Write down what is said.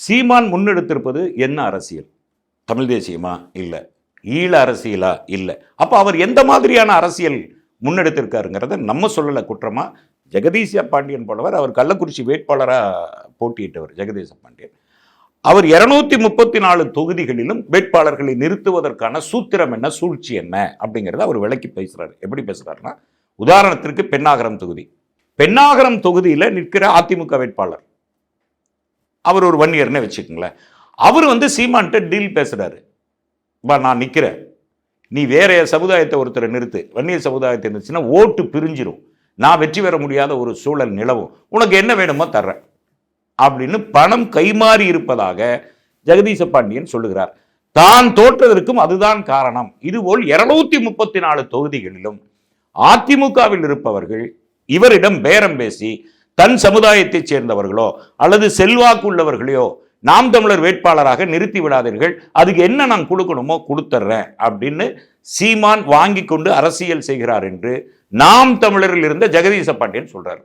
சீமான் முன்னெடுத்திருப்பது என்ன அரசியல்? தமிழ் தேசியமா? இல்லை. ஈழ அரசியலா? இல்லை. அப்போ அவர் எந்த மாதிரியான அரசியல் முன்னெடுத்திருக்காருங்கிறத நம்ம சொல்லலை குற்றமா? ஜெகதீச பாண்டியன் போலவர் அவர் கள்ளக்குறிச்சி வேட்பாளராக போட்டியிட்டவர் ஜெகதீச பாண்டியன். அவர் இருநூத்தி முப்பத்தி நாலு தொகுதிகளிலும் வேட்பாளர்களை நிறுத்துவதற்கான சூத்திரம் என்ன? சூழ்ச்சி என்ன? அப்படிங்கிறத அவர் விளக்கி பேசுகிறார் எப்படி பேசுகிறாருன்னா உதாரணத்திற்கு பெண்ணாகரம் தொகுதி. பெண்ணாகரம் தொகுதியில் நிற்கிற அதிமுக வேட்பாளர். அவர் ஒரு வன்னியர்னு வச்சுக்கோங்களேன். அவர் வந்து சீமான்ட்ட டீல் பேசுகிறாரு பா நான் நிற்கிறேன் நீ வேற சமுதாயத்தை ஒருத்தரை நிறுத்து. வன்னியர் சமுதாயத்தை இருந்துச்சுன்னா ஓட்டு பிரிஞ்சிரும். நான் வெற்றி பெற முடியாத ஒரு சூழல் நிலவும். உனக்கு என்ன வேணுமோ தர்றேன். அப்படின்னு பணம் கைமாறி இருப்பதாக ஜெகதீச பாண்டியன் சொல்லுகிறார். தான் தோற்றதற்கும் அதுதான் காரணம். இதுபோல் இருநூத்தி முப்பத்தி நாலு தொகுதிகளிலும் அதிமுகவில் இருப்பவர்கள் இவரிடம் பேரம் பேசி தன் சமுதாயத்தைச் சேர்ந்தவர்களோ அல்லது செல்வாக்கு உள்ளவர்களையோ நாம் தமிழர் வேட்பாளராக நிறுத்தி விடாதீர்கள். அதுக்கு என்ன நான் கொடுக்கணுமோ கொடுத்துட்றேன் அப்படின்னு சீமான் வாங்கி கொண்டு அரசியல் செய்கிறார் என்று நாம் தமிழரில் இருந்த ஜெகதீச பாண்டியன் சொல்றார்.